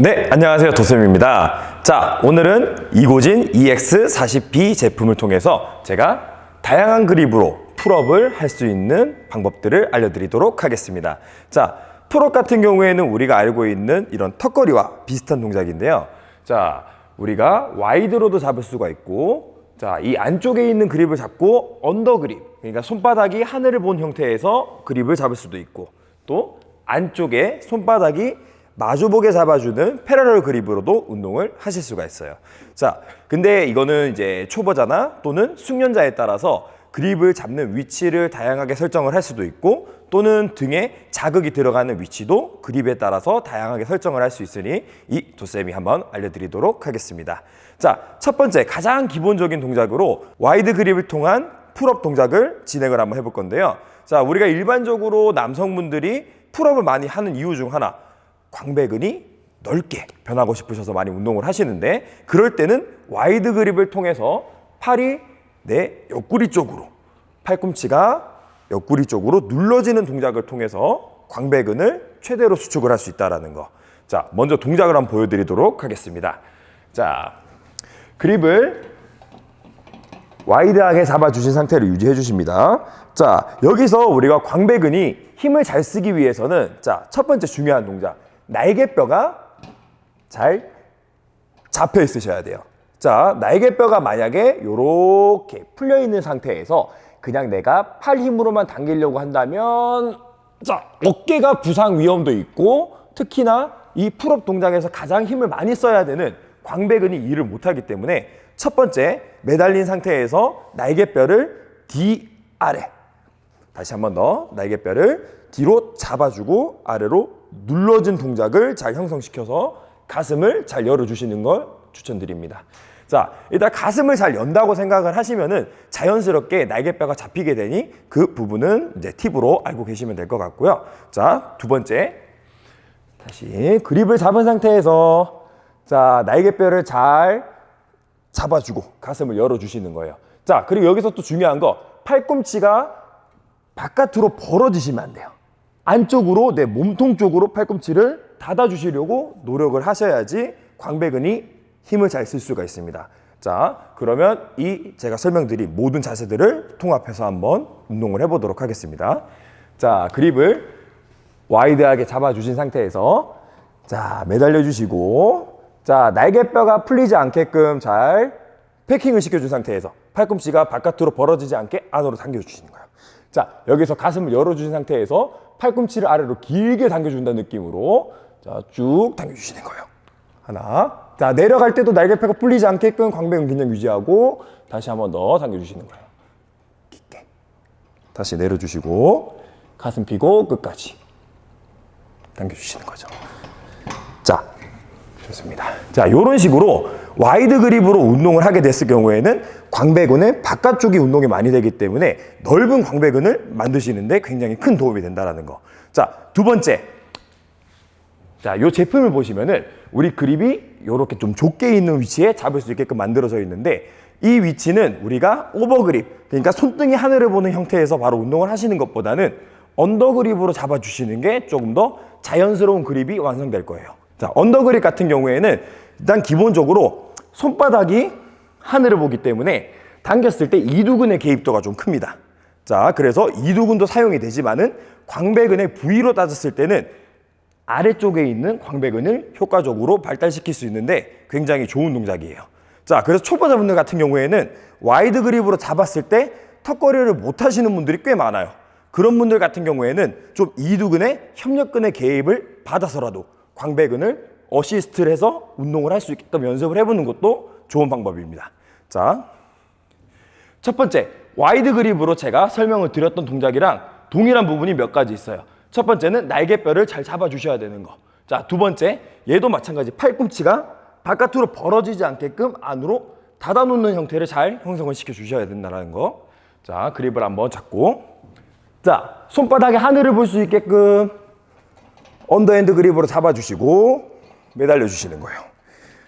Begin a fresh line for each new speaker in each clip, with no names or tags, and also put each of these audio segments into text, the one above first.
네, 안녕하세요. 도쌤입니다. 자, 오늘은 이고진 EX40B 제품을 통해서 제가 다양한 그립으로 풀업을 할 수 있는 방법들을 알려드리도록 하겠습니다. 자, 풀업 같은 경우에는 우리가 알고 있는 이런 턱걸이와 비슷한 동작인데요. 자, 우리가 와이드로도 잡을 수가 있고, 자, 이 안쪽에 있는 그립을 잡고 언더 그립, 그러니까 손바닥이 하늘을 본 형태에서 그립을 잡을 수도 있고, 또 안쪽에 손바닥이 마주보게 잡아주는 패러럴 그립으로도 운동을 하실 수가 있어요. 자, 근데 이거는 이제 초보자나 또는 숙련자에 따라서 그립을 잡는 위치를 다양하게 설정을 할 수도 있고 또는 등에 자극이 들어가는 위치도 그립에 따라서 다양하게 설정을 할 수 있으니 이 도쌤이 한번 알려드리도록 하겠습니다. 자, 첫 번째 가장 기본적인 동작으로 와이드 그립을 통한 풀업 동작을 진행을 한번 해볼 건데요. 자, 우리가 일반적으로 남성분들이 풀업을 많이 하는 이유 중 하나 광배근이 넓게 변하고 싶으셔서 많이 운동을 하시는데 그럴 때는 와이드 그립을 통해서 팔이 내 옆구리 쪽으로 팔꿈치가 옆구리 쪽으로 눌러지는 동작을 통해서 광배근을 최대로 수축을 할 수 있다는 거. 자, 먼저 동작을 한번 보여드리도록 하겠습니다. 자, 그립을 와이드하게 잡아주신 상태를 유지해 주십니다. 자, 여기서 우리가 광배근이 힘을 잘 쓰기 위해서는 자, 첫 번째 중요한 동작. 날개뼈가 잘 잡혀 있으셔야 돼요. 자, 날개뼈가 만약에 이렇게 풀려 있는 상태에서 그냥 내가 팔 힘으로만 당기려고 한다면 자, 어깨가 부상 위험도 있고 특히나 이 풀업 동작에서 가장 힘을 많이 써야 되는 광배근이 일을 못하기 때문에 첫 번째 매달린 상태에서 날개뼈를 뒤 아래 다시 한 번 더 날개뼈를 뒤로 잡아주고 아래로 눌러진 동작을 잘 형성시켜서 가슴을 잘 열어주시는 걸 추천드립니다. 자, 일단 가슴을 잘 연다고 생각을 하시면은 자연스럽게 날개뼈가 잡히게 되니 그 부분은 이제 팁으로 알고 계시면 될 것 같고요. 자, 두 번째. 다시 그립을 잡은 상태에서 자, 날개뼈를 잘 잡아주고 가슴을 열어주시는 거예요. 자, 그리고 여기서 또 중요한 거 팔꿈치가 바깥으로 벌어지시면 안 돼요. 안쪽으로 내 몸통 쪽으로 팔꿈치를 닫아주시려고 노력을 하셔야지 광배근이 힘을 잘 쓸 수가 있습니다. 자, 그러면 이 제가 설명드린 모든 자세들을 통합해서 한번 운동을 해보도록 하겠습니다. 자, 그립을 와이드하게 잡아주신 상태에서 자, 매달려 주시고 자, 날개뼈가 풀리지 않게끔 잘 패킹을 시켜준 상태에서 팔꿈치가 바깥으로 벌어지지 않게 안으로 당겨주시는 거예요. 자, 여기서 가슴을 열어주신 상태에서 팔꿈치를 아래로 길게 당겨준다는 느낌으로 자, 쭉 당겨주시는 거예요. 하나. 자, 내려갈 때도 날개뼈가 풀리지 않게끔 광배근 긴장 유지하고 다시 한 번 더 당겨주시는 거예요. 깊게. 다시 내려주시고 가슴 펴고 끝까지 당겨주시는 거죠. 자, 좋습니다. 자, 이런 식으로 와이드 그립으로 운동을 하게 됐을 경우에는 광배근의 바깥쪽이 운동이 많이 되기 때문에 넓은 광배근을 만드시는데 굉장히 큰 도움이 된다는 거. 자, 두 번째. 자, 이 제품을 보시면은 우리 그립이 이렇게 좀 좁게 있는 위치에 잡을 수 있게끔 만들어져 있는데 이 위치는 우리가 오버그립, 그러니까 손등이 하늘을 보는 형태에서 바로 운동을 하시는 것보다는 언더그립으로 잡아주시는 게 조금 더 자연스러운 그립이 완성될 거예요. 자, 언더그립 같은 경우에는 일단 기본적으로 손바닥이 하늘을 보기 때문에 당겼을 때 이두근의 개입도가 좀 큽니다. 자, 그래서 이두근도 사용이 되지만은 광배근의 부위로 따졌을 때는 아래쪽에 있는 광배근을 효과적으로 발달시킬 수 있는데 굉장히 좋은 동작이에요. 자, 그래서 초보자분들 같은 경우에는 와이드 그립으로 잡았을 때 턱걸이를 못 하시는 분들이 꽤 많아요. 그런 분들 같은 경우에는 좀 이두근의 협력근의 개입을 받아서라도 광배근을 어시스트를 해서 운동을 할 수 있게끔 연습을 해보는 것도 좋은 방법입니다. 자, 첫 번째, 와이드 그립으로 제가 설명을 드렸던 동작이랑 동일한 부분이 몇 가지 있어요. 첫 번째는 날개뼈를 잘 잡아주셔야 되는 거. 자, 두 번째, 얘도 마찬가지. 팔꿈치가 바깥으로 벌어지지 않게끔 안으로 닫아놓는 형태를 잘 형성을 시켜주셔야 된다는 거. 자, 그립을 한번 잡고. 자, 손바닥에 하늘을 볼 수 있게끔 언더핸드 그립으로 잡아주시고 매달려 주시는 거예요.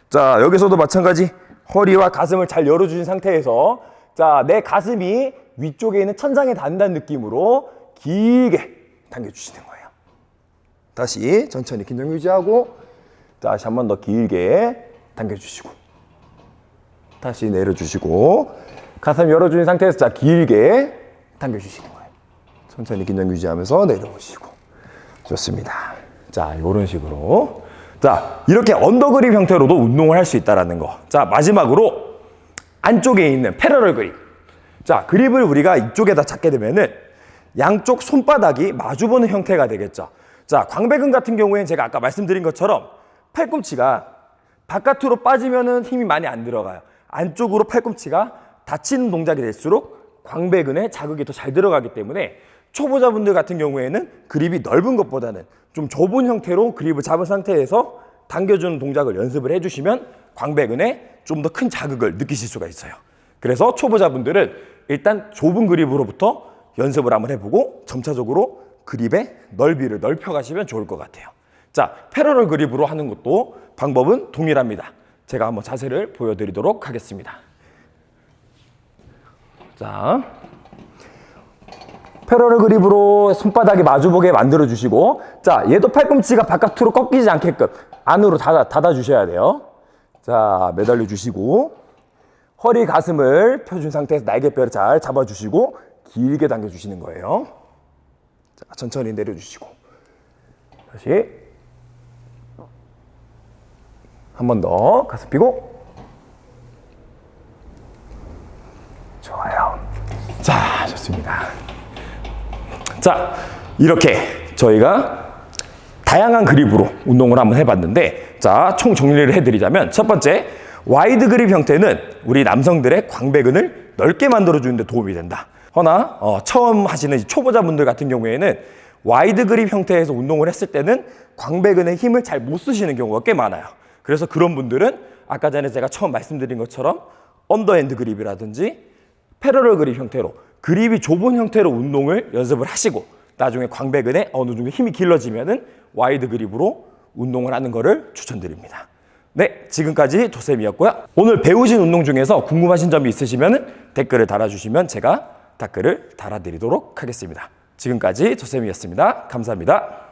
자, 여기서도 마찬가지 허리와 가슴을 잘 열어주신 상태에서 자, 내 가슴이 위쪽에 있는 천장에 닿는다는 느낌으로 길게 당겨주시는 거예요. 다시 천천히 긴장 유지하고 자, 다시 한 번 더 길게 당겨주시고 다시 내려주시고 가슴 열어준 상태에서 자 길게 당겨주시는 거예요. 천천히 긴장 유지하면서 내려오시고 좋습니다. 자, 이런 식으로 자 이렇게 언더 그립 형태로도 운동을 할 수 있다라는 거. 자 마지막으로 안쪽에 있는 패러럴 그립. 자 그립을 우리가 이쪽에다 잡게 되면은 양쪽 손바닥이 마주보는 형태가 되겠죠. 자 광배근 같은 경우에는 제가 아까 말씀드린 것처럼 팔꿈치가 바깥으로 빠지면은 힘이 많이 안 들어가요. 안쪽으로 팔꿈치가 닫히는 동작이 될수록 광배근에 자극이 더 잘 들어가기 때문에 초보자분들 같은 경우에는 그립이 넓은 것보다는 좀 좁은 형태로 그립을 잡은 상태에서 당겨주는 동작을 연습을 해주시면 광배근에 좀 더 큰 자극을 느끼실 수가 있어요. 그래서 초보자분들은 일단 좁은 그립으로부터 연습을 한번 해보고 점차적으로 그립의 넓이를 넓혀가시면 좋을 것 같아요. 자, 패러럴 그립으로 하는 것도 방법은 동일합니다. 제가 한번 자세를 보여드리도록 하겠습니다. 자, 패러럴 그립으로 손바닥이 마주보게 만들어 주시고 자 얘도 팔꿈치가 바깥으로 꺾이지 않게끔 안으로 닫아, 닫아 주셔야 돼요. 자 매달려 주시고 허리 가슴을 펴준 상태에서 날개뼈를 잘 잡아 주시고 길게 당겨 주시는 거예요. 자 천천히 내려 주시고. 다시. 한 번 더. 가슴 펴고 좋아요 자 좋습니다 자, 이렇게 저희가 다양한 그립으로 운동을 한번 해봤는데, 자, 총 정리를 해드리자면, 첫 번째, 와이드 그립 형태는 우리 남성들의 광배근을 넓게 만들어주는데 도움이 된다. 허나, 어, 처음 하시는 초보자분들 같은 경우에는 와이드 그립 형태에서 운동을 했을 때는 광배근의 힘을 잘 못 쓰시는 경우가 꽤 많아요. 그래서 그런 분들은 아까 전에 제가 처음 말씀드린 것처럼 언더핸드 그립이라든지 패러럴 그립 형태로 그립이 좁은 형태로 운동을 연습을 하시고 나중에 광배근에 어느 정도 힘이 길러지면은 와이드 그립으로 운동을 하는 것을 추천드립니다. 네, 지금까지 조쌤이었고요. 오늘 배우신 운동 중에서 궁금하신 점이 있으시면 댓글을 달아주시면 제가 댓글을 달아드리도록 하겠습니다. 지금까지 조쌤이었습니다. 감사합니다.